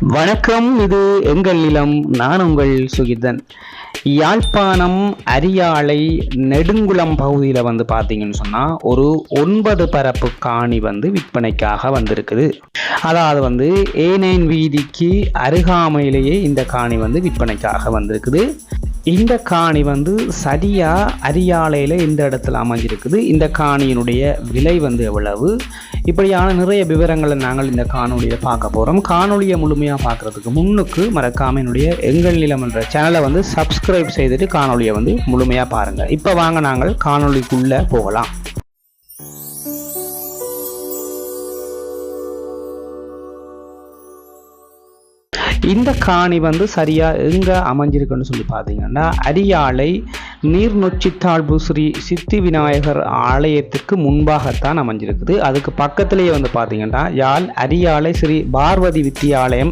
வணக்கம் இது எங்கள் நிலம் நான் உங்கள் சுகிதன். யாழ்ப்பாணம் அரியாலை நெடுங்குளம் பகுதியில் வந்து பார்த்தீங்கன்னு சொன்னால் ஒரு ஒன்பது பரப்பு காணி வந்து விற்பனைக்காக வந்திருக்குது. அதாவது வந்து ஏனைன் வீதிக்கு அருகாமையிலேயே இந்த காணி வந்து விற்பனைக்காக வந்திருக்குது. இந்த காணி வந்து சரியாக அரியாலையில் இந்த இடத்துல அமைஞ்சிருக்குது. இந்த காணியினுடைய விலை வந்து எவ்வளவு? இப்படியான நிறைய விவரங்களை நாங்கள் இந்த காணொலியில் பார்க்க போகிறோம் காணொலியை முழுமையாக பார்க்குறதுக்கு முன்னுக்கு மறக்காம என்னுடைய எங்கள் நிலம் என்ற சேனலை வந்து சப்ஸ்கிரைப் செய்துட்டு காணொலியை வந்து முழுமையாக பாருங்கள். இப்போ வாங்க நாங்கள் காணொலிக்குள்ளே போகலாம். இந்த காணி வந்து சரியா எங்க அமைஞ்சிருக்குன்னு சொல்லி பார்த்தீங்கன்னா அரியாலை நீர்நொச்சித்தாழ்வு ஸ்ரீ சித்தி விநாயகர் ஆலயத்துக்கு முன்பாகத்தான் அமைஞ்சிருக்குது. அதுக்கு பக்கத்திலேயே வந்து பார்த்தீங்கன்னா யாழ் அரியாலை ஸ்ரீ பார்வதி வித்தியாலயம்